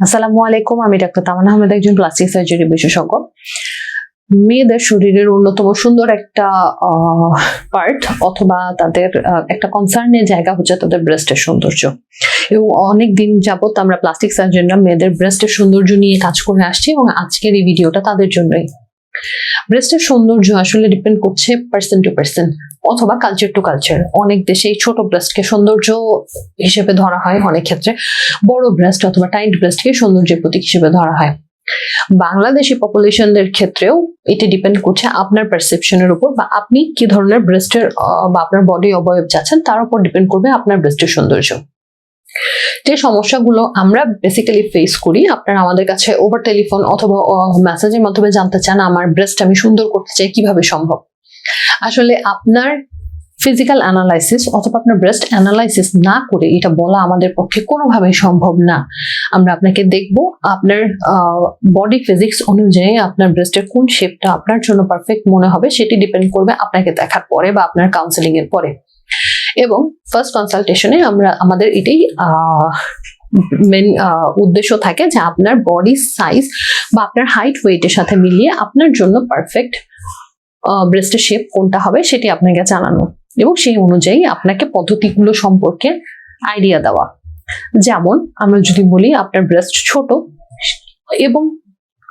আসসালামু আলাইকুম, আমি ডাক্তার তামান আহমেদ, একজন প্লাস্টিক সার্জারি বিশেষজ্ঞ। মেয়েদের শরীরের অন্যতম সুন্দর একটা পার্ট অথবা তাদের একটা কনসার্নের জায়গা হচ্ছে তাদের ব্রেস্টের সৌন্দর্য। এবং অনেক দিন যাবত আমরা প্লাস্টিক সার্জনরা মেয়েদের ব্রেস্টের সৌন্দর্য নিয়ে কাজ করে আসছি এবং আজকের এই ভিডিওটা তাদের জন্যই। ব্রেস্টের সৌন্দর্য আসলে ডিপেন্ড করছে পার্সন টু পার্সন অথবা কালচার টু কালচার অনেক দেশে এই ছোট ব্রেস্টকে সৌন্দর্য হিসেবে ধরা হয় অনেক ক্ষেত্রে। বড় ব্রেস্ট অথবা টাইট ব্রেস্টকে সৌন্দর্যের প্রতীক হিসেবে ধরা হয়। বাংলাদেশি পপুলেশনদের ক্ষেত্রেও এটি ডিপেন্ড করছে আপনার পারসেপশনের উপর বা আপনি কি ধরনের ব্রেস্টের বা আপনার বডি অবয়ব যাচ্ছেন তার উপর ডিপেন্ড করবে আপনার ব্রেস্টের সৌন্দর্য। যে সমস্যাগুলো আমরা বেসিক্যালি ফেস করি, আপনারা আমাদের কাছে ওভার টেলিফোন অথবা মেসেজের মাধ্যমে জানতে চান, আমার ব্রেস্ট আমি সুন্দর করতে চাই, কীভাবে সম্ভব? আসলে আপনার ফিজিক্যাল অ্যানালাইসিস অথবা আপনার ব্রেস্ট অ্যানালাইসিস না করে এটা বলা আমাদের পক্ষে কোনোভাবেই সম্ভব না। আমরা আপনাকে দেখব, আপনার বডি ফিজিক্স অনুযায়ী আপনার ব্রেস্টের কোন শেপটা আপনার জন্য পারফেক্ট মনে হবে, সেটি ডিপেন্ড করবে আপনাকে দেখার পরে বা আপনার কাউন্সেলিং এর পরে। এবং ফার্স্ট কনসালটেশনে আমরা, আমাদের এটাই মেন উদ্দেশ্য থাকে যে আপনার বডি সাইজ বা আপনার হাইট ওয়েটের সাথে মিলিয়ে আপনার জন্য পারফেক্ট ব্রেস্টের শেপ কোনটা হবে সেটি আপনাকে জানানো। এবং সেই অনুযায়ী আপনাকে পদ্ধতিগুলো সম্পর্কে আইডিয়া দেওয়া। যেমন আমরা যদি বলি আপনার ব্রেস্ট ছোট এবং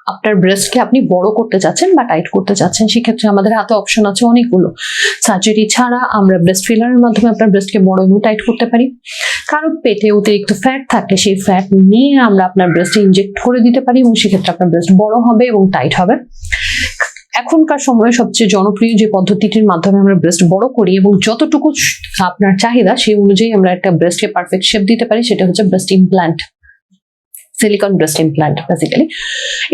আপনার ব্রেস্টকে আপনি বড় করতে চাচ্ছেন বা টাইট করতে চাচ্ছেন সেক্ষেত্রে আমাদের হাতে অপশন আছে অনেকগুলো। সার্জারি ছাড়া আমরা ব্রেস্ট ফিলারের মাধ্যমে আপনার ব্রেস্টকে বড় এবং টাইট করতে পারি। কারও পেটে অতিরিক্ত ফ্যাট থাকলে সেই ফ্যাট নিয়ে আমরা আপনার ব্রেস্টে ইনজেক্ট করে দিতে পারি এবং সেক্ষেত্রে আপনার ব্রেস্ট বড় হবে এবং টাইট হবে। এখনকার সময়ে সবচেয়ে জনপ্রিয় যে পদ্ধতিটির মাধ্যমে আমরা ব্রেস্ট বড় করি এবং যতটুকু আপনার চাহিদা, সেই অনুযায়ী আমরা একটা ব্রেস্টকে পারফেক্ট শেপ দিতে পারি, সেটা হচ্ছে breast implant silicone breast implant basically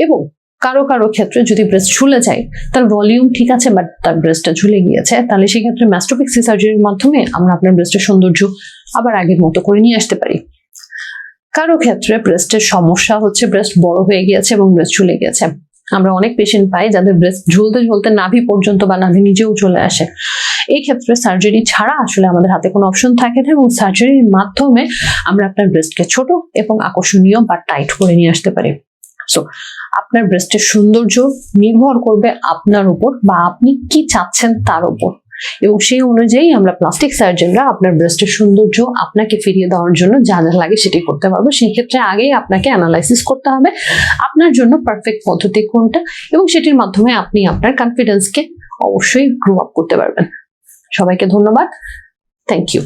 এবং কারও কারও ক্ষেত্রে যদি ব্রেস্ট ঝুলে যায়, তার ভলিউম ঠিক আছে বাট তার ব্রেস্টটা ঝুলে গিয়েছে, তাহলে সেক্ষেত্রে ম্যাস্টোপিক্সি সার্জারির মাধ্যমে আমরা আপনার ব্রেস্টের সৌন্দর্য আবার আগের মতো করে নিয়ে আসতে পারি। কারও ক্ষেত্রে ব্রেস্টের সমস্যা হচ্ছে ব্রেস্ট বড় হয়ে গিয়েছে এবং ব্রেস্ট ঝুলে গেছে আমরা অনেক পেশেন্ট পাই যাদের ব্রেস্ট ঝুলতে ঝুলতে নাভি পর্যন্ত বা নাভি নিজেও চলে আসে। এই ক্ষেত্রে সার্জারি ছাড়া আসলে আমাদের হাতে কোনো অপশন থাকে না এবং সার্জারির মাধ্যমে আমরা আপনার ব্রেস্টকে ছোট এবং আকর্ষণীয় বা টাইট করে নিয়ে আসতে পারি। সো আপনার ব্রেস্টের সৌন্দর্য নির্ভর করবে আপনার উপর বা আপনি কি চাচ্ছেন তার উপর। এবং সেই অনুযায়ী আমরা প্লাস্টিক সার্জনরা আপনার ব্রেস্টের সৌন্দর্য আপনাকে ফিরিয়ে দেওয়ার জন্য যা যা লাগে সেটি করতে পারব। সেই ক্ষেত্রে আগেই আপনাকে অ্যানালাইসিস করতে হবে, আপনার জন্য পারফেক্ট পদ্ধতি কোনটা এবং সেটির মাধ্যমে আপনি আপনার কনফিডেন্সকে অবশ্যই গ্রো আপ করতে পারবেন। সবাইকে ধন্যবাদ। Thank you